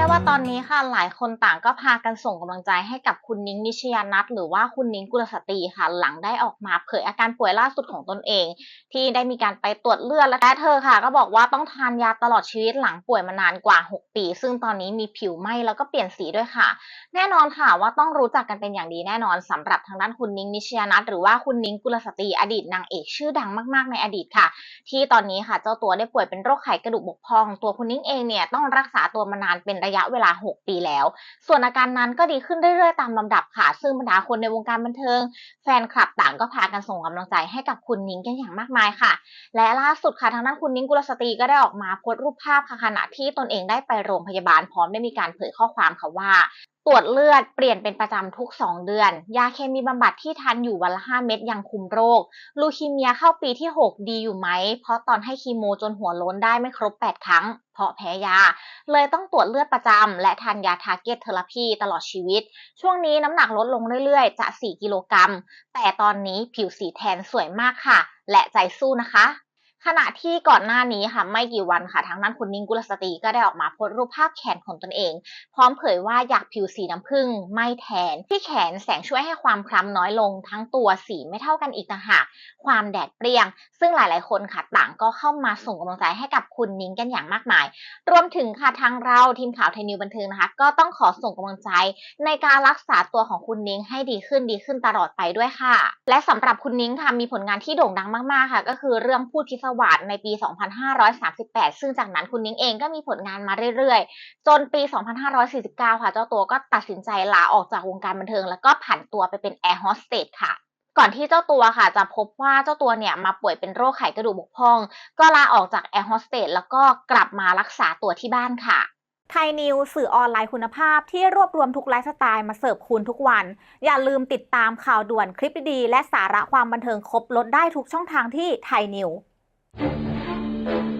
ว่าตอนนี้ค่ะหลายคนต่างก็พากันส่งกำลังใจให้กับคุณนิ้งนิชยานัทหรือว่าคุณนิ้งกุลสตรีค่ะ หลังได้ออกมาเผยอาการป่วยล่าสุดของตนเอง ที่ได้มีการไปตรวจเลือดและเธอค่ะ ก็บอกว่าต้องทานยาตลอดชีวิตหลังป่วยมานานกว่า 6 ปี ซึ่งตอนนี้มีผิวไหม้แล้วก็เปลี่ยนสีด้วยค่ะ แน่นอนค่ะว่าต้องรู้จักกันเป็นอย่างดีแน่นอนสำหรับทางด้านคุณนิ้งนิชยานัทหรือว่าคุณนิ้งกุลสตรีอดีตนางเอกชื่อดังมาก ๆในอดีตค่ะ ที่ตอนนี้ค่ะเจ้าตัวได้ป่วยเป็นโรคไขกระดูกบกพร่อง ตัวคุณนิ้งเองเนี่ยต้องรักษาตัวมานานเป็นระยะะเวลา 6 ปีแล้ว ส่วนอาการนั้นก็ดีขึ้นเรื่อยๆตามลำดับค่ะ ซึ่งบรรดาคนในวงการบันเทิง แฟนคลับต่างก็พากันส่งกำลังใจให้กับคุณนิ้งกันอย่างมากมายค่ะ และล่าสุดค่ะทางด้านคุณนิ้งกุลสตรีก็ได้ออกมาโพสต์รูปภาพค่ะขณะที่ตนเองได้ไปโรงพยาบาลพร้อมได้มีการเผยข้อความค่ะว่า ตรวจเลือดเปลี่ยนเป็นประจำทุก 2 เดือน ยาเคมีบำบัดที่ทานอยู่วันละ 5 เม็ดยังคุมโรค ลูคีเมียเข้าปีที่ 6 ดีอยู่ไหม เพราะตอนให้คีโมจนหัวล้นได้ไม่ครบ 8 ครั้ง เพราะแพ้ยา เลยต้องตรวจเลือดประจำ และทานยาทาร์เก็ตเทอราพีตลอดชีวิต ช่วงนี้น้ำหนักลดลงเรื่อยๆ จะ 4 กิโลกรัม แต่ตอนนี้ผิวสีแทนสวยมากค่ะ และใจสู้นะคะ ขณะที่ก่อนหน้านี้ค่ะไม่กี่วันค่ะทางด้านคุณนิ้งกุลสตรีก็ได้ออกมาโพสต์รูปภาพแขนของตนเอง พร้อมเผยว่าอยากผิวสีน้ำผึ้งไม่แทน ที่แขนแสงช่วยให้ความคล้ำน้อยลง ทั้งตัวสีไม่เท่ากันอีกต่างหากความแดดเปรี้ยง ซึ่งหลาย ๆ คนค่ะต่างก็เข้ามาส่งกำลังใจให้กับคุณนิ้งกันอย่างมากมาย รวมถึงค่ะทางเราทีมข่าวไทยนิวบันเทิงนะคะก็ต้องขอส่งกำลังใจ ในการรักษาตัวของคุณนิ้งให้ดีขึ้นดีขึ้นตลอดไปด้วยค่ะ และสำหรับคุณนิ้งค่ะมีผลงานที่โด่งดังมาก ๆ ค่ะ ก็คือเรื่องพูดพิศวาสในปี 2538 ซึ่งจากนั้นคุณนิ้งเองก็มีผลงานมาเรื่อยๆ จนปี 2549 ค่ะเจ้าตัวก็ตัดสินใจลาออกจากวงการบันเทิง แล้วก็ผันตัวไปเป็นแอร์โฮสเตสค่ะก่อนที่เจ้าตัวค่ะจะพบว่าเจ้าตัวเนี่ยมาป่วยเป็นโรคไขกระดูกบกพร่อง ก็ลาออกจากแอร์โฮสเตสแล้วก็กลับมารักษาตัวที่บ้านค่ะไทยนิวสื่อออนไลน์คุณภาพที่รวบรวมทุกไลฟ์สไตล์มาเสิร์ฟคุณทุกวัน อย่าลืมติดตามข่าวด่วนคลิปดีๆและสาระความบันเทิงครบลดได้ทุกช่องทางที่ไทยนิว thank you.